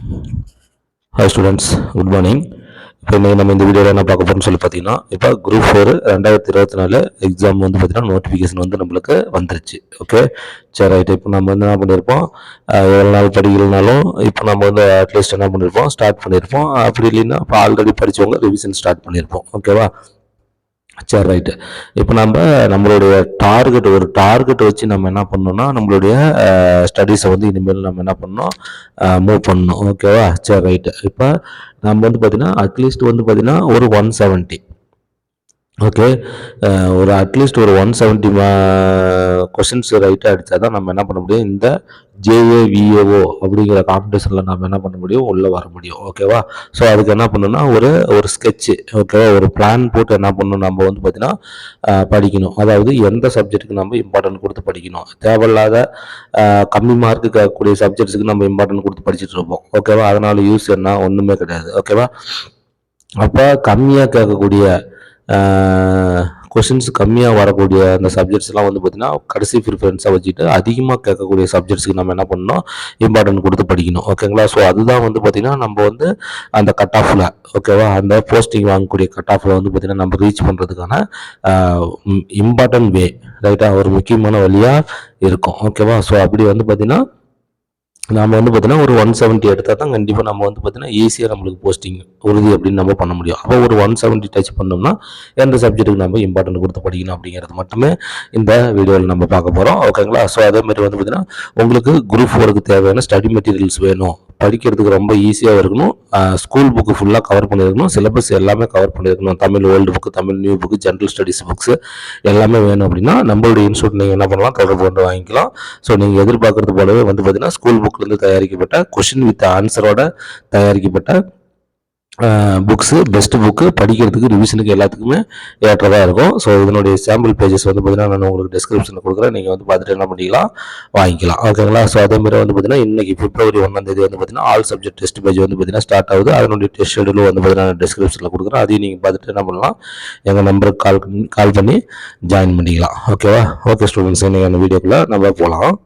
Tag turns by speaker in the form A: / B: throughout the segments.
A: Hi students good morning இப்போ இன்றைக்கி நம்ம இந்த வீடியோவில் என்ன பார்க்க போகிறோம்னு சொல்லி பார்த்தீங்கன்னா இப்போ குரூப் ஃபோர் ரெண்டாயிரத்தி இருபத்தி நாலு எக்ஸாம் வந்து பார்த்தீங்கன்னா நோட்டிஃபிகேஷன் வந்து நம்மளுக்கு வந்துருச்சு. ஓகே சரி ரைட் இப்போ நம்ம வந்து என்ன பண்ணியிருப்போம் எவ்வளோ ஏழு நாள் படிக்கலனாலும் இப்போ நம்ம வந்து அட்லீஸ்ட் என்ன பண்ணியிருப்போம் ஸ்டார்ட் பண்ணியிருப்போம் அப்படி இல்லைன்னா இப்போ ஆல்ரெடி படித்தவங்க ரிவிஷன் ஸ்டார்ட் பண்ணியிருப்போம் ஓகேவா சரி ரைட்டு இப்போ நம்ம நம்மளுடைய டார்கெட் ஒரு டார்கெட் வச்சு நம்ம என்ன பண்ணோம்னா நம்மளுடைய ஸ்டடீஸை வந்து இனிமேல் நம்ம என்ன பண்ணணும் மூவ் பண்ணணும். ஓகேவா சரி ரைட்டு இப்போ நம்ம வந்து பார்த்தீங்கன்னா அட்லீஸ்ட் வந்து பார்த்தீங்கன்னா ஒரு ஒன் செவன்ட்டி ஓகே ஒரு அட்லீஸ்ட் ஒரு ஒன் செவன்ட்டி கொஷின்ஸ் ரைட்டாக அடித்தா தான் நம்ம என்ன பண்ண முடியும்? இந்த ஜேஏவிஏஓ அப்படிங்கிற காம்படிஷனில் நம்ம என்ன பண்ண முடியும்? உள்ளே வர முடியும். ஓகேவா ஸோ அதுக்கு என்ன பண்ணணும்னா ஒரு ஒரு ஸ்கெட்சு ஓகேவா ஒரு பிளான் போட்டு என்ன பண்ணணும்? நம்ம வந்து பார்த்தீங்கன்னா படிக்கணும். அதாவது எந்த சப்ஜெக்ட்டுக்கு நம்ம இம்பார்ட்டன்ட் கொடுத்து படிக்கணும்? தேவையில்லாத கம்மி மார்க்கு கேட்கக்கூடிய சப்ஜெக்ட்ஸுக்கு நம்ம இம்பார்ட்டன்ட் கொடுத்து படிச்சுட்டு இருப்போம். ஓகேவா அதனால் யூஸ் என்ன? ஒன்றுமே கிடையாது. ஓகேவா அப்போ கம்மியாக கேட்கக்கூடிய கொஷின்ஸ் கம்மியாக வரக்கூடிய அந்த சப்ஜெக்ட்ஸ்லாம் வந்து பார்த்திங்கன்னா கடைசி ப்ரிஃபரன்ஸாக வச்சுட்டு அதிகமாக கேட்கக்கூடிய சப்ஜெக்ட்ஸ்க்கு நம்ம என்ன பண்ணணும் இம்பார்ட்டன்ட் கொடுத்து படிக்கணும். ஓகேங்களா ஸோ அதுதான் வந்து பார்த்திங்கன்னா நம்ம வந்து அந்த கட் ஆஃபில் ஓகேவா அந்த போஸ்டிங் வாங்கக்கூடிய கட் ஆஃபில் வந்து பார்த்திங்கன்னா நம்ம ரீச் பண்ணுறதுக்கான இம்பார்ட்டன்ட் வே ரைட்டாக ஒரு முக்கியமான வழியாக இருக்கும். ஓகேவா ஸோ அப்படி வந்து பார்த்திங்கன்னா நாம் வந்து பார்த்தீங்கன்னா ஒரு ஒன் செவன்ட்டி எடுத்தால் தான் கண்டிப்பாக நம்ம வந்து பார்த்தீங்கன்னா ஈஸியாக நம்மளுக்கு போஸ்டிங் உறுதி அப்படின்னு நம்ம பண்ண முடியும். அப்போ ஒரு ஒன் செவன்ட்டி டச் பண்ணோம்னா எந்த சப்ஜெக்ட்டுக்கு நம்ம இம்பார்ட்டன்ட் கொடுத்து படிக்கணும் அப்படிங்கிறது மட்டுமே இந்த வீடியோவில் நம்ம பார்க்க போகிறோம் ஓகேங்களா ஸோ அதே மாதிரி வந்து பார்த்தீங்கன்னா உங்களுக்கு குரூப் ஃபோருக்கு தேவையான ஸ்டடி மெட்டீரியல்ஸ் வேணும். படிக்கிறதுக்கு ரொம்ப ஈஸியாக இருக்கணும். ஸ்கூல் புக்கு ஃபுல்லாக கவர் பண்ணியிருக்கணும். சிலபஸ் எல்லாமே கவர் பண்ணியிருக்கணும். Tamil old book Tamil new book general studies books எல்லாமே வேணும் அப்படின்னா நம்மளுடைய இன்ஸ்டியூட் நீங்கள் என்ன பண்ணலாம் தொடர்பு கொண்டு வாங்கிக்கலாம். ஸோ நீங்கள் எதிர்பார்க்குறது போலவே வந்து பார்த்தீங்கன்னா ஸ்கூல் புக் புக்லேருந்து தயாரிக்கப்பட்ட கொஷின் வித் ஆன்சரோட தயாரிக்கப்பட்ட புக்ஸு பெஸ்ட் புக்கு படிக்கிறதுக்கு ரிவிஷனுக்கு எல்லாத்துக்குமே ஏற்றதாக இருக்கும். ஸோ இதனுடைய சாம்பிள் பேஜஸ் வந்து பார்த்தீங்கன்னா நான் உங்களுக்கு டிஸ்கிரிப்ஷனில் கொடுக்குறேன். நீங்கள் வந்து பார்த்துட்டு என்ன பண்ணிக்கலாம் வாங்கிக்கலாம். ஓகேங்களா ஸோ அதே மாதிரி வந்து பார்த்தீங்கன்னா இன்றைக்கி பிப்ரவரி ஒன்றாம் தேதி வந்து பார்த்தீங்கன்னா ஆல் சப்ஜெக்ட் டெஸ்ட் பேஜ் வந்து பார்த்தீங்கன்னா ஸ்டார்ட் ஆகுது. அதனுடைய டெஸ்ட் ஷெடியூலும் வந்து பார்த்தீங்கன்னா டிஸ்கிரிப்ஷனில் கொடுக்குறேன். அதையும் நீங்கள் பார்த்துட்டு என்ன பண்ணலாம் எங்கள் நம்பருக்கு கால் கால் பண்ணி ஜாயின் பண்ணிக்கலாம். ஓகேவா ஓகே ஸ்டூடெண்ட்ஸ் நீங்கள் அந்த வீடியோக்குள்ளே நம்ம போகலாம்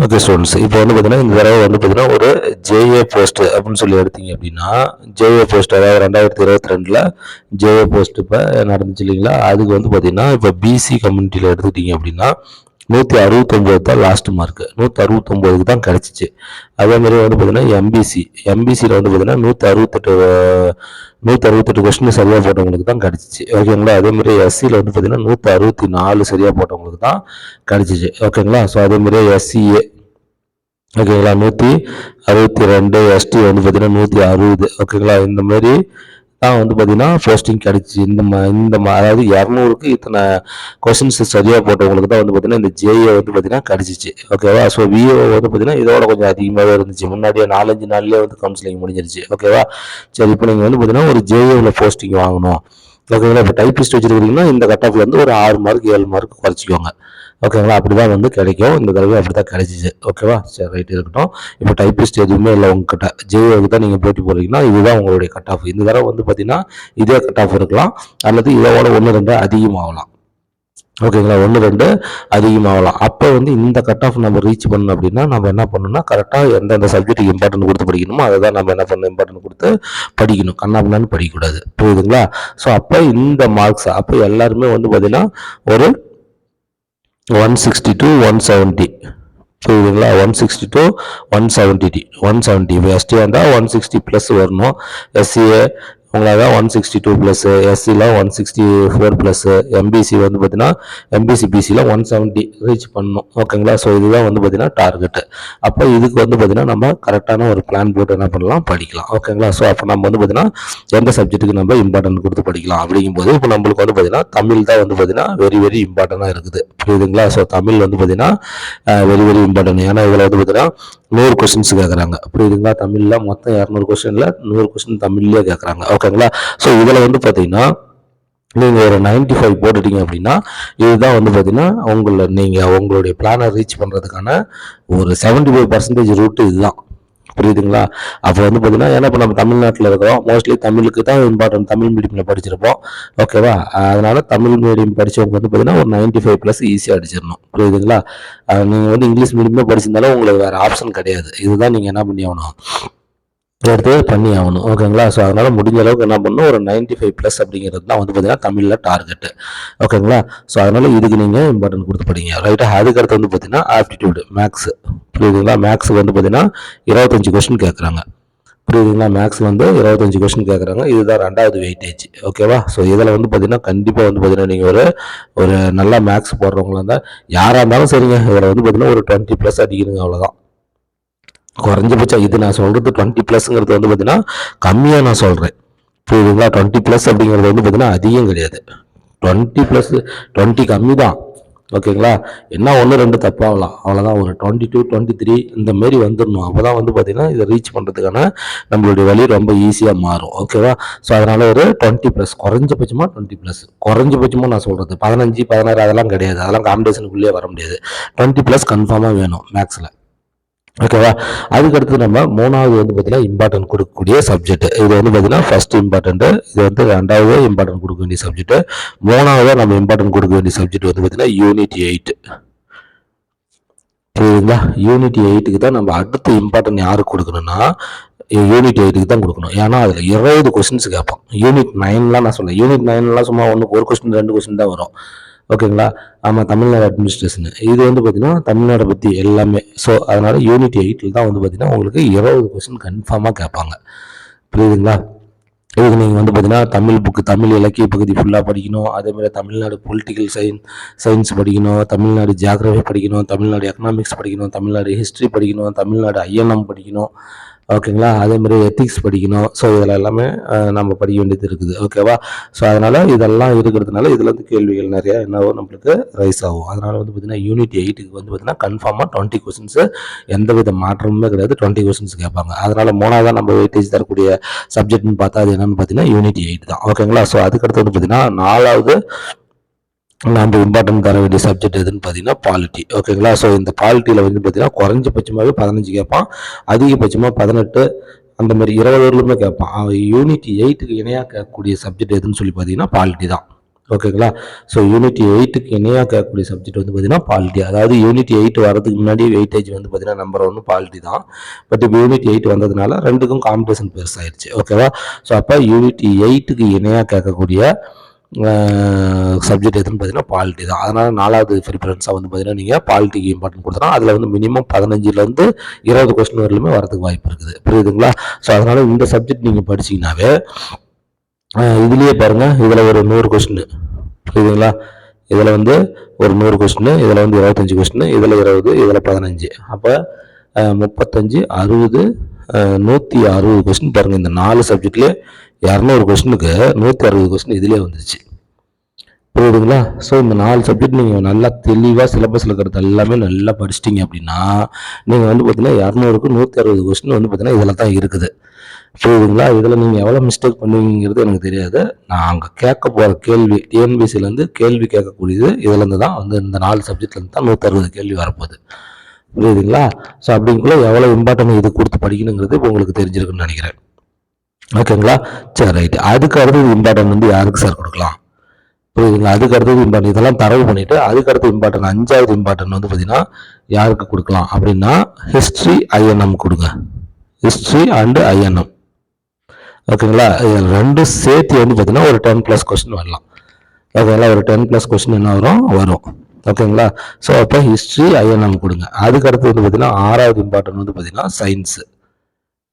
A: ஓகே ஸ்டூடெண்ட்ஸ் இப்போ வந்து பார்த்தீங்கன்னா இந்த தடவை வந்து பார்த்தீங்கன்னா ஒரு ஜேஏ போஸ்ட் அப்படின்னு சொல்லி எடுத்தீங்க அப்படின்னா ஜேஏ போஸ்ட் அதாவது ரெண்டாயிரத்தி இருபத்தி ரெண்டில் ஜேஏ போஸ்ட் இப்போ நடந்துச்சு இல்லைங்களா? அதுக்கு வந்து பார்த்தீங்கன்னா இப்போ பிசி கம்யூனிட்டியில் எடுத்துக்கிட்டீங்க அப்படின்னா நூற்றி அறுபத்தொம்போது தான் லாஸ்ட் மார்க்கு நூற்றி அறுபத்தொம்போதுக்கு தான் கிடச்சிச்சு அதேமாதிரி வந்து பார்த்திங்கன்னா எம்பிசி எம்பிசியில் வந்து பார்த்திங்கன்னா நூற்றி அறுபத்தெட்டு நூற்றி அறுபத்தெட்டு கொஸ்டின் சரியாக போட்டவங்களுக்கு தான் கிடச்சிச்சு ஓகேங்களா அதேமாதிரி எஸ்சியில் வந்து பார்த்தீங்கன்னா நூற்றி அறுபத்தி நாலு சரியாக போட்டவங்களுக்கு தான் கிடச்சிச்சு ஓகேங்களா ஸோ அதேமாதிரி எஸ்சிஏ ஓகேங்களா நூற்றி அறுபத்தி ரெண்டு எஸ்டி வந்து பார்த்திங்கன்னா நூற்றி அறுபது. ஓகேங்களா இந்த மாதிரி தான் வந்து பார்த்தீங்கன்னா போஸ்டிங் கிடைச்சி. இந்த மா இந்த மா அதாவது இரநூறுக்கு இத்தனை கொஸ்டின்ஸ் சரியாக போட்டவங்களுக்கு தான் வந்து பார்த்தீங்கன்னா இந்த ஜேஏ வந்து பார்த்தீங்கன்னா கிடச்சிச்சு. ஓகேவா ஸோ விஏ வந்து பார்த்தீங்கன்னா இதோட கொஞ்சம் அதிகமாகவே இருந்துச்சு. முன்னாடியே நாலஞ்சு நாள்லேயே வந்து கவுன்சிலிங் முடிஞ்சிருச்சு. ஓகேவா சரி இப்போ நீங்கள் வந்து பார்த்தீங்கன்னா ஒரு ஜேஏவில் போஸ்டிங் வாங்கணும். ஓகேங்களா இப்போ டைப்பிஸ்ட் வச்சுருக்கீங்கன்னா இந்த கட் ஆஃப்ல ஒரு ஆறு மார்க் ஏழு மார்க் குறைச்சிக்கோங்க. ஓகேங்களா? அப்படி தான் வந்து கிடைக்கும். இந்த தடவை அப்படி தான் கிடைச்சிச்சு. ஓகேவா? சரி ரைட் இருக்கட்டும். இப்போ டைப்பிஸ்ட் எதுவுமே இல்லை உங்ககிட்ட. ஜேஓக்கு தான் நீங்கள் போட்டி போடுறீங்கன்னா இதுதான் உங்களுடைய கட் ஆஃப் இந்த தடவை வந்து பார்த்தீங்கன்னா இதே கட் ஆஃப் இருக்கலாம். அல்லது இதோட ஒன்று ரெண்டு அதிகமாகலாம். ஓகேங்களா? ஒன்று ரெண்டு அதிகமாகலாம். அப்போ வந்து இந்த கட் ஆஃப் நம்ம ரீச் பண்ணணும் அப்படின்னா நம்ம என்ன பண்ணணும்னா கரெக்டாக எந்தெந்த சப்ஜெக்ட்டுக்கு இம்பார்ட்டன்ட் கொடுத்து படிக்கணுமோ அதை தான் நம்ம என்ன பண்ணணும் இம்பார்ட்டன்ட் கொடுத்து படிக்கணும். கண்ணாபின்னான்னு படிக்கக்கூடாது. புரியுதுங்களா? ஸோ அப்போ இந்த மார்க்ஸ் அப்போ எல்லாருமே வந்து பார்த்தீங்கன்னா ஒரு one sixty two one seventy புரியுதுங்களா one sixty two one seventy one seventy இப்போ எஸ்டி வந்தால் ஒன் சிக்ஸ்டி ப்ளஸ் வரணும். எஸ்சிஏ உங்களால் one sixty two plus எஸ்சியில் one sixty four plus MBC வந்து பார்த்தீங்கன்னா எம்பிசி பிசியில் ஒன் செவன்ட்டி ரீச் பண்ணணும் ஓகேங்களா ஸோ இதுதான் வந்து பார்த்தீங்கன்னா டார்கெட்டு அப்போ இதுக்கு வந்து பார்த்தீங்கன்னா நம்ம கரெக்டான ஒரு பிளான் போட்டு என்ன பண்ணலாம்? படிக்கலாம். ஓகேங்களா ஸோ அப்போ நம்ம வந்து பார்த்தீங்கன்னா எந்த சப்ஜெக்ட்டுக்கு நம்ம இம்பார்ட்டன்ட் கொடுத்து படிக்கலாம்? அப்படிங்கும்போது இப்போ நம்மளுக்கு வந்து பார்த்தீங்கன்னா தமிழ் தான் வந்து பார்த்தீங்கன்னா வெரி வெரி இம்பார்ட்டண்ட்டாக இருக்குது. புரியுதுங்களா? ஸோ தமிழ் வந்து பார்த்தீங்கன்னா வெரி வெரி இம்பார்ட்டன்ட் ஏன்னா இதில் வந்து பார்த்தீங்கன்னா நூறு கொஸ்டின்ஸ் கேட்குறாங்க புரியுதுங்களா? தமிழில் மொத்தம் இரநூறு கொஸ்டினில் நூறு கொஸ்டின் தமிழ்லேயே கேட்குறாங்க ஓகேங்களா? ஸோ இதில் வந்து பார்த்தீங்கன்னா நீங்கள் ஒரு 95 ஃபைவ் போட்டுட்டீங்க அப்படின்னா இதுதான் வந்து பார்த்தீங்கன்னா உங்களை நீங்கள் உங்களுடைய பிளானை ரீச் பண்ணுறதுக்கான ஒரு 75% ஃபைவ் பர்சன்டேஜ் ரூட்டு இதுதான். புரியுதுங்களா? அப்போ வந்து பார்த்தீங்கன்னா ஏன்னா இப்போ நம்ம தமிழ்நாட்டில் இருக்கிறோம். மோஸ்ட்லி தமிழுக்கு தான் இம்பார்ட்டன்ட் தமிழ் மீடியமில் படிச்சிருப்போம். ஓகேவா? அதனால் தமிழ் மீடியம் படித்தவங்க வந்து பார்த்தீங்கன்னா ஒரு நைன்ட்டி ஃபைவ் ப்ளஸ் ஈஸியாக அடிச்சிடணும். புரியுதுங்களா? நீங்கள் வந்து இங்கிலீஷ் மீடியமே படிச்சிருந்தாலும் உங்களுக்கு வேறு ஆப்ஷன் கிடையாது. இதுதான் நீங்கள் என்ன பண்ணி ஆகணும்? எடுத்து பண்ணி ஆகணும் ஓகேங்களா ஸோ அதனால் முடிஞ்ச அளவுக்கு என்ன பண்ணணும்? ஒரு நைன்ட்டி ஃபைவ் ப்ளஸ் அப்படிங்கிறது தான் வந்து பார்த்தீங்கன்னா தமிழில் டார்கெட்டு ஓகேங்களா ஸோ அதனால் இதுக்கு நீங்கள் இம்பார்ட்டன்ட் கொடுத்து படிங்க. ரைட்டாக அதுக்கடுத்து வந்து பார்த்தீங்கன்னா ஆப்டிடியூடு மேக்ஸ் புரியுதுங்களா? மேக்ஸுக்கு வந்து பார்த்தீங்கன்னா இருபத்தஞ்சி கொஸ்டின் கேட்குறாங்க புரியுதுங்களா? மேக்ஸ் வந்து இருபத்தஞ்சி கொஸ்டின் கேட்குறாங்க இதுதான் ரெண்டாவது வெயிட்டேஜ் ஓகேவா ஸோ இதில் வந்து பார்த்தீங்கன்னா கண்டிப்பாக வந்து பார்த்தீங்கன்னா நீங்கள் ஒரு ஒரு நல்லா மேக்ஸ் போடுறவங்களா இருந்தால் யாராக இருந்தாலும் சரிங்க. இதில் வந்து பார்த்தீங்கன்னா ஒரு டுவெண்ட்டி ப்ளஸ் அடிக்கணுங்க அவ்வளோதான் குறைஞ்சபட்சம் இது நான் சொல்கிறது டுவெண்ட்டி ப்ளஸ்ங்கிறது வந்து பார்த்தீங்கன்னா கம்மியாக நான் சொல்கிறேன் புரியுதுங்களா? டுவெண்ட்டி ப்ளஸ் அப்படிங்கிறது வந்து பார்த்தீங்கன்னா அதிகம் கிடையாது. டுவெண்ட்டி ப்ளஸ் டுவெண்ட்டி கம்மி தான். ஓகேங்களா? என்ன ஒன்று ரெண்டு தப்பாகலாம் அவ்வளோதான் ஒரு டுவெண்ட்டி டூ டுவெண்ட்டி த்ரீ இந்த மாரி வந்துடணும். அப்போ தான் வந்து பார்த்திங்கன்னா இதை ரீச் பண்ணுறதுக்கான நம்மளுடைய வழி ரொம்ப ஈஸியாக மாறும். ஓகேவா? ஸோ அதனால் ஒரு டுவெண்ட்டி ப்ளஸ் குறைஞ்சபட்சமாக டுவெண்ட்டி ப்ளஸ் குறைஞ்சபட்சமாக நான் சொல்கிறது பதினஞ்சு பதினாறு அதெல்லாம் கிடையாது. அதெல்லாம் காம்படிஷனுக்குள்ளேயே வர முடியாது. டுவெண்ட்டி ப்ளஸ் கன்ஃபார்மாக வேணும் மேக்ஸில் ஓகேவா அதுக்கடுத்து நம்ம மூணாவது வந்து பார்த்தீங்கன்னா இம்பார்ட்டன்ட் கொடுக்கக்கூடிய சப்ஜெக்ட் இது வந்து பார்த்தீங்கன்னா ஃபர்ஸ்ட் இம்பார்ட்டன்ட்டு இது வந்து ரெண்டாவது இம்பார்ட்டன்ட் கொடுக்க வேண்டிய சப்ஜெக்ட் மூணாவது நம்ம இம்பார்ட்டன்ட் கொடுக்க வேண்டிய சப்ஜெக்ட் வந்து பார்த்தீங்கன்னா யூனிட் எயிட் சரிங்களா யூனிட் எயிட்டுக்கு தான் நம்ம அடுத்த இம்பார்ட்டன்ட் யாருக்கு கொடுக்கணும்னா யூனிட் எயிட்டுக்கு தான் கொடுக்கணும். ஏன்னா அதில் இருபது கொஸ்டின்ஸ் கேட்போம். யூனிட் நைன்லாம் நான் சொல்ல யூனிட் நைன்லாம் சும்மா ஒன்று ஒரு கொஸ்டின் ரெண்டு கொஸ்டின் தான் வரும். ஓகேங்களா? ஆமாம் தமிழ்நாடு அட்மினிஸ்ட்ரேஷன் இது வந்து பார்த்திங்கன்னா தமிழ்நாடை பற்றி எல்லாமே. ஸோ அதனால் யூனிட் எயிட்டில் தான் வந்து பார்த்திங்கன்னா உங்களுக்கு இருபது கொஸ்டின் கன்ஃபார்மாக கேட்பாங்க. புரியுதுங்களா? இதுக்கு நீங்கள் வந்து பார்த்தீங்கன்னா தமிழ் புக்கு தமிழ் இலக்கிய பகுதி ஃபுல்லாக படிக்கணும். அதேமாதிரி தமிழ்நாடு பொலிட்டிக்கல் சயின்ஸ் சயின்ஸ் படிக்கணும். தமிழ்நாடு ஜியாகிரஃபி படிக்கணும். தமிழ்நாடு எக்கனாமிக்ஸ் படிக்கணும். தமிழ்நாடு ஹிஸ்ட்ரி படிக்கணும். தமிழ்நாடு ஐஎன்எம் படிக்கணும். ஓகேங்களா? அதே மாதிரி எத்திக்ஸ் படிக்கணும். ஸோ இதில் எல்லாமே நம்ம படிக்க வேண்டியது இருக்குது. ஓகேவா? ஸோ அதனால் இதெல்லாம் இருக்கிறதுனால இதில் வந்து கேள்விகள் நிறையா என்னவோ நம்மளுக்கு ரைஸ் ஆகும். அதனால் வந்து பார்த்திங்கன்னா யூனிட் எயிட்டுக்கு வந்து பார்த்திங்கன்னா கன்ஃபார்மாக டுவெண்ட்டி கொஸ்டின்ஸு எந்த வித மாற்றமுமே கிடையாது. டுவெண்ட்டி கொஸ்டின்ஸ் கேட்பாங்க. அதனால் மூணாவது நம்ம வெயிட்டேஜ் தரக்கூடிய சப்ஜெக்ட்னு பார்த்தா அது என்னென்னு பார்த்தீங்கன்னா யூனிட் எயிட் தான். ஓகேங்களா? ஸோ அதுக்கடுத்து வந்து பார்த்திங்கன்னா நாலாவது நம்ம இம்பார்ட்டன்ட் தர வேண்டிய சப்ஜெக்ட் எதுன்னு பார்த்தீங்கன்னா பாலிட்டி ஓகேங்களா ஸோ இந்த பாலிட்டியில் வந்து பார்த்தீங்கன்னா குறைஞ்சபட்சமாகவே பதினஞ்சு கேட்பான். அதிகபட்சமாக பதினெட்டு அந்த மாதிரி இருபது வரலுமே கேட்பான். அவன் யூனிட் எயிட்டுக்கு இணையாக கேட்கக்கூடிய சப்ஜெக்ட் எதுன்னு சொல்லி பார்த்தீங்கன்னா பாலிட்டி தான். ஓகேங்களா ஸோ யூனிட் எயிட்டுக்கு இணையாக கேட்கக்கூடிய சப்ஜெக்ட் வந்து பார்த்தீங்கன்னா பாலிட்டி அதாவது யூனிட் எயிட் வரதுக்கு முன்னாடி வெயிட்டேஜ் வந்து பார்த்தீங்கன்னா நம்பர் ஒன்று பாலிட்டி தான். பட் இப்போ யூனிட் எயிட் வந்ததுனால ரெண்டுக்கும் காம்படிஷன் பெருசாகிடுச்சு ஓகேவா ஸோ அப்போ யூனிட் எயிட்டுக்கு இணையாக கேட்கக்கூடிய சப்ஜெக்ட் எதுன்னு பார்த்தீங்கன்னா பாலிட்டி தான். அதனால் நாலாவது ப்ரிஃபரன்ஸாக வந்து பார்த்தீங்கன்னா நீங்கள் பாலிட்டிக்கு இம்பார்ட்டன்ட் கொடுத்தனா அதில் வந்து மினிமம் பதினஞ்சுலேருந்து இருபது கொஸ்டின் வரலுமே வரதுக்கு வாய்ப்பு இருக்குது. புரியுதுங்களா? ஸோ அதனால் இந்த சப்ஜெக்ட் நீங்கள் படிச்சிங்கனாவே இதுலேயே பாருங்கள் இதில் ஒரு நூறு கொஸ்டின் புரியுதுங்களா? இதில் வந்து ஒரு நூறு கொஸ்டின் இதில் வந்து இருபத்தஞ்சி கொஸ்டின் இதில் இருபது இதில் பதினஞ்சு. அப்போ முப்பத்தஞ்சு அறுபது நூற்றி அறுபது கொஸ்டின் பாருங்கள் இந்த நாலு சப்ஜெக்ட்லேயே இரநூறு கொஸ்டினுக்கு நூற்றி அறுபது கொஸ்டின் இதிலே வந்துச்சு புரியுதுங்களா? ஸோ இந்த நாலு சப்ஜெக்ட் நீங்கள் நல்லா தெளிவாக சிலபஸில் இருக்கிறது எல்லாமே நல்லா படிச்சிட்டிங்க அப்படின்னா நீங்கள் வந்து பார்த்தீங்கன்னா இரநூறுக்கு நூற்றி அறுபது கொஸ்டின் வந்து பார்த்தீங்கன்னா இதில் தான் இருக்குது. புரியுதுங்களா? இதில் நீங்கள் எவ்வளோ மிஸ்டேக் பண்ணுவீங்கிறது எனக்கு தெரியாது. நான் அங்கே கேட்க போகிற கேள்வி டிஎன்பிசிலேருந்து கேள்வி கேட்கக்கூடியது இதுலேருந்து தான் வந்து இந்த நாலு சப்ஜெக்ட்லேருந்து தான் நூற்றி அறுபது கேள்வி வரப்போகுது. புரியுதுங்களா? ஸோ அப்படிங்குள்ள எவ்வளோ இம்பார்ட்டன் இது கொடுத்து படிக்கணுங்கிறது உங்களுக்கு தெரிஞ்சிருக்குன்னு நினைக்கிறேன். ஓகேங்களா? சரி ரைட்டு அதுக்கு அடுத்தது இம்பார்ட்டன் வந்து யாருக்கு சார் கொடுக்கலாம்? புரியுதுங்களா? அதுக்கு அடுத்தது இம்பார்ட்டன் இதெல்லாம் தரவு பண்ணிவிட்டு அதுக்கு அடுத்து இம்பார்ட்டன் அஞ்சாவது இம்பார்ட்டன் வந்து பார்த்தீங்கன்னா யாருக்கு கொடுக்கலாம்? அப்படின்னா ஹிஸ்ட்ரி ஐஎன்எம் கொடுங்க. ஹிஸ்ட்ரி அண்டு ஐஎன்எம் ஓகேங்களா? ரெண்டும் சேர்த்து வந்து பார்த்தீங்கன்னா ஒரு டென் ப்ளஸ் கொஸ்டின் வரலாம். ஓகேங்களா? ஒரு டென் ப்ளஸ் கொஸ்டின் என்ன வரும்? வரும். ஓகேங்களா? ஸோ அப்போ ஹிஸ்ட்ரி ஐஎன்எம் கொடுங்க. அதுக்கடுத்து வந்து பார்த்தீங்கன்னா ஆறாவது இம்பார்ட்டன் வந்து பார்த்தீங்கன்னா சயின்ஸு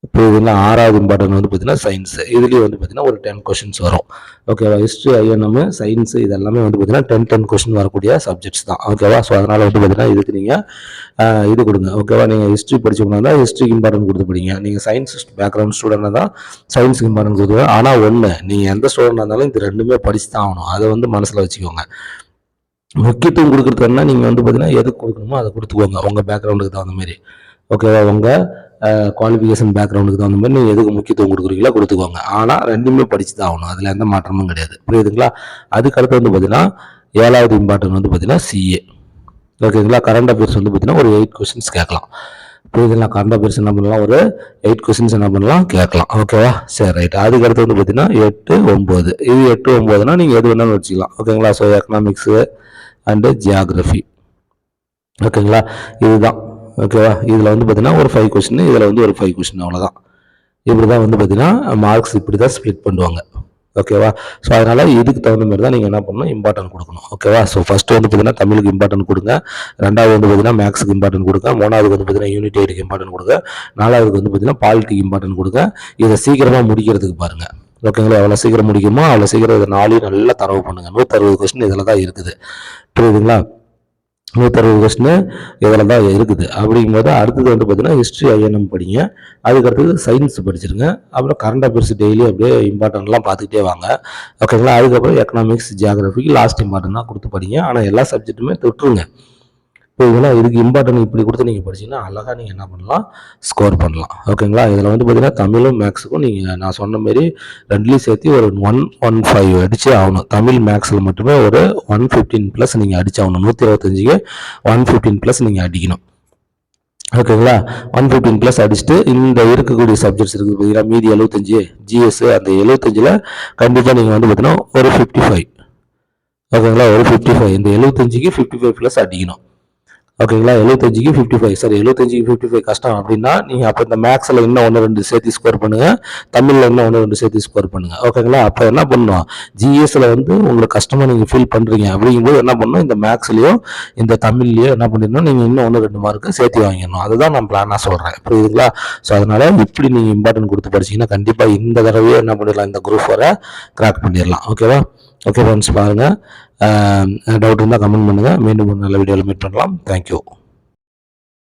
A: இப்போ இதுனா ஆறாவது இம்பார்ட்டன் வந்து பார்த்தீங்கன்னா சயின்ஸு இதுலேயும் வந்து பார்த்தீங்கன்னா ஒரு டென் கொஷின்ஸ் வரும். ஓகேவா ஹிஸ்ட்ரி ஐஎன்எம் சயின்ஸ் இது எல்லாமே வந்து பார்த்தீங்கன்னா டென் டென் கொஷின் வரக்கூடிய சப்ஜெக்ட்ஸ் தான். ஓகேவா ஸோ அதனால் வந்து பார்த்தீங்கன்னா இதுக்கு நீங்கள் இது கொடுங்க. ஓகேவா நீங்கள் ஹிஸ்ட்ரி படிச்சவங்கன்னா தான் ஹிஸ்ட்ரிக்கு இம்பார்ட்டன் கொடுத்து படிங்க. நீங்கள் சயின்ஸ் பேக்ரவுண்ட் ஸ்டூடெண்டாக தான் சயின்ஸுக்கு இம்பார்ட்டன் கொடுத்து ஆனால் ஒன்று நீங்கள் எந்த ஸ்டூடெண்டாக இருந்தாலும் இது ரெண்டுமே படிச்சு தான் ஆகணும். அதை வந்து மனசில் வச்சுக்கோங்க. முக்கியத்துவம் கொடுக்குறதுன்னா நீங்கள் வந்து பார்த்தீங்கன்னா எதுக்கு கொடுக்கணுமோ அதை கொடுத்துக்கோங்க. உங்கள் பேக்ரவுண்டுக்கு தகுந்த மாதிரி ஓகேவா உங்கள் குவாலிஃபிகேஷன் பேக்ரவுண்டுக்கு தகுந்த மாதிரி நீங்கள் எதுக்கு முக்கியத்துவம் கொடுக்குறீங்களோ கொடுத்துக்கோங்க. ஆனால் ரெண்டுமே படித்து தான் ஆகணும். அதில் எந்த மாற்றமும் கிடையாது. புரியுதுங்களா? அதுக்கடுத்து வந்து பார்த்தீங்கன்னா ஏழாவது இம்பார்ட்டன் வந்து பார்த்தீங்கன்னா சிஏ ஓகேங்களா கரண்ட் அஃபேர்ஸ் வந்து பார்த்தீங்கன்னா ஒரு எயிட் கொஸ்டின்ஸ் கேட்கலாம். புரியுதுங்களா கரண்ட் அஃபேர்ஸ் என்ன பண்ணலாம்? ஒரு எயிட் கொஸ்டின்ஸ் என்ன பண்ணலாம்? கேட்கலாம். ஓகேவா சரி ரைட் அதுக்கடுத்து வந்து பார்த்தீங்கன்னா எட்டு ஒம்பது இது எட்டு ஒம்பதுனா நீங்கள் எது வேணாலும் வச்சுக்கலாம். ஓகேங்களா ஸோ எக்கனாமிக்ஸு அண்டு ஜியாகிரஃபி ஓகேங்களா இதுதான். ஓகேவா இதில் வந்து பார்த்தீங்கன்னா ஒரு ஃபைவ் கொஸ்டின் இதில் வந்து ஒரு ஃபைவ் கொஸ்டின் அவ்வளோதான் இப்படி தான் வந்து பார்த்தீங்கன்னா மார்க்ஸ் இப்படி தான் ஸ்ப்ளிட் பண்ணுவாங்க. ஓகேவா ஸோ அதனால் இதுக்கு தகுந்த மாதிரி தான் நீங்கள் என்ன பண்ணணும்? இம்பார்ட்டன்ட் கொடுக்கணும். ஓகேவா ஸோ ஃபஸ்ட்டு வந்து பார்த்தீங்கன்னா தமிழுக்கு இம்பார்ட்டன்ட் கொடுங்க. ரெண்டாவது வந்து பார்த்தீங்கன்னா மேக்ஸுக்கு இம்பார்ட்டன்ட் கொடுங்க. மூணாவது வந்து பார்த்தீங்கன்னா யூனிட் எயிட்டுக்கு இம்பார்ட்டன்ட் கொடுங்க. நாலாவதுக்கு வந்து பார்த்தீங்கன்னா பாலிட்டிக்கு இம்பார்ட்டன்ட் கொடுங்க. இதை சீக்கிரமாக முடிக்கிறதுக்கு பாருங்கள் ஓகேங்களா எவ்வளோ சீக்கிரம் முடிக்குமோ அவ்வளோ சீக்கிரம் இதை நாளையும் நல்லா தரவு பண்ணுங்கள் நூற்றறுபது கொஸ்டின் இதில் தான் இருக்குது. புரியுதுங்களா? நூற்றறுபது கொஸ்டின் இதெல்லாம் தான் இருக்குது? அப்படிங்கும்போது அடுத்தது வந்து பார்த்தீங்கன்னா ஹிஸ்ட்ரி ஐஎன்எம் படிங்க. அதுக்கடுத்தது சயின்ஸ் படிச்சிருங்க. அப்புறம் கரண்ட் அஃபேர்ஸ் டெய்லி அப்படியே இம்பார்ட்டன்ட்லாம் பார்த்துக்கிட்டே வாங்க. ஓகேங்களா அதுக்கப்புறம் எக்கனாமிக்ஸ் ஜியாகிரபிக்கு லாஸ்ட் இம்பார்ட்டன்ட் கொடுத்து படிங்க. ஆனால் எல்லா சப்ஜெக்ட்டுமே தொட்டுருங்க இப்போ இதெல்லாம் இதுக்கு இம்பார்ட்டன் இப்படி கொடுத்து நீங்கள் படிச்சீங்கன்னா அழகாக நீங்கள் என்ன பண்ணலாம்? ஸ்கோர் பண்ணலாம். ஓகேங்களா இதில் வந்து பார்த்தீங்கன்னா தமிழும் மேக்ஸுக்கும் நீங்கள் நான் சொன்ன மாரி ரெண்டுலேயும் சேர்த்து ஒரு ஒன் ஒன் ஃபைவ் அடித்து ஆகணும். தமிழ் மேக்ஸில் மட்டுமே ஒரு ஒன் ஃபிஃப்டீன் ப்ளஸ் நீங்கள் அடிச்சாகணும். நூற்றி இருபத்தஞ்சுக்கு ஒன் ஃபிஃப்டீன் ப்ளஸ் நீங்கள் அடிக்கணும் ஓகேங்களா ஒன் ஃபிஃப்டீன் ப்ளஸ் அடிச்சுட்டு இந்த இருக்கக்கூடிய சப்ஜெக்ட்ஸ் இருக்குது பார்த்தீங்கன்னா மீதி எழுபத்தஞ்சு ஜிஎஸ் அந்த எழுபத்தஞ்சில் கண்டிப்பாக நீங்கள் வந்து பார்த்தீங்கன்னா ஒரு ஃபிஃப்டி ஃபைவ் ஓகேங்களா ஒரு ஃபிஃப்டி ஃபைவ் இந்த எழுபத்தஞ்சுக்கு ஃபிஃப்டி ஃபைவ் ப்ளஸ் அடிக்கணும். ஓகேங்களா? எழுபத்தஞ்சுக்கு ஃபிஃப்டி ஃபைவ் சார் எழுபத்தஞ்சுக்கு ஃபிஃப்டி ஃபைவ் கஷ்டம் அப்படின்னா நீங்கள் அப்போ இந்த மேக்ஸில் இன்னும் ஒன்று ரெண்டு சேர்த்து ஸ்கோர் பண்ணுங்கள் தமிழில் இன்னும் ஒன்று ரெண்டு சேர்த்து ஸ்கோர் பண்ணுங்கள் ஓகேங்களா? அப்போ என்ன பண்ணும் ஜிஎஸ்சில் வந்து உங்களுக்கு கஷ்டமாக நீங்கள் ஃபீல் பண்ணுறீங்க அப்படிங்கும்போது என்ன பண்ணணும் இந்த மேக்ஸ்லேயோ இந்த தமிழ்லையோ என்ன பண்ணிடணும்? நீங்கள் இன்னும் ஒன்று ரெண்டு மார்க்கு சேர்த்து வாங்கிடணும். அதுதான் நான் பிளானாக சொல்கிறேன் புரியுதுங்களா? ஸோ அதனால் இப்படி நீங்கள் இம்பார்ட்டன்ட் கொடுத்து படிச்சீங்கன்னா கண்டிப்பாக இந்த தடவையோ என்ன பண்ணிடலாம்? இந்த குரூப் வர கிராக் பண்ணிடலாம். ஓகேவா? ஓகே ஃப்ரெண்ட்ஸ் பாருங்கள் டவுட் இருந்தால் கமெண்ட் பண்ணுங்கள் மீண்டும் ஒரு நல்ல வீடியோவில் மீட் பண்ணலாம். தேங்க்யூ